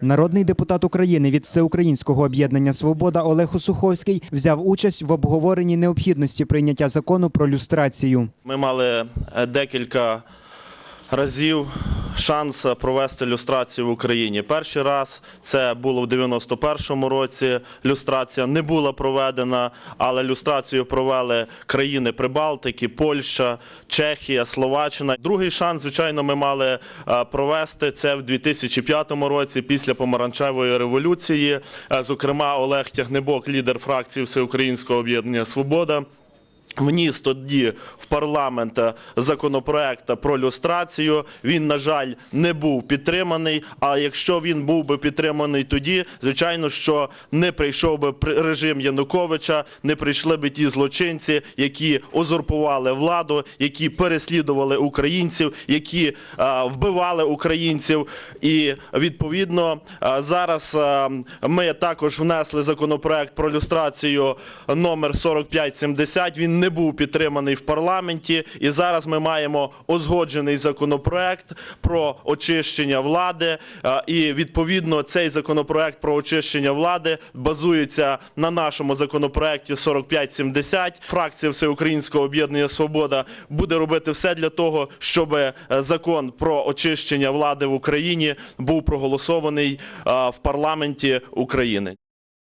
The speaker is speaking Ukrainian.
Народний депутат України від Всеукраїнського об'єднання Свобода Олег Осуховський взяв участь в обговоренні необхідності прийняття закону про люстрацію. Ми мали е, декілька разів шанс провести люстрацію в Україні. Перший раз це було в 91-му році. Люстрація не була проведена, але люстрацію провели країни Прибалтики, Польща, Чехія, Словаччина. Другий шанс, звичайно, ми мали е, провести це в 2005 році після помаранчевої революції. Е, Зокрема, Олег Тягнебок, лідер фракції Всеукраїнського об'єднання Свобода. Вніс тоді в парламент е, законопроект про люстрацію. Він, на жаль, не був підтриманий. А якщо він був би підтриманий тоді, звичайно, що не прийшов би режим Януковича, не прийшли би ті злочинці, які узурпували владу, які переслідували українців, які е, вбивали українців. І відповідно е, зараз ми також внесли законопроект про люстрацію номер 4570. Він не був підтриманий в парламенті, і зараз ми маємо узгоджений законопроект про очищення влади. Е, І відповідно цей законопроект про очищення влади базується на нашому законопроекті 4570. Фракція Всеукраїнського об'єднання Свобода буде робити все для того, щоб е, закон про очищення влади в Україні був проголосований е, в парламенті України.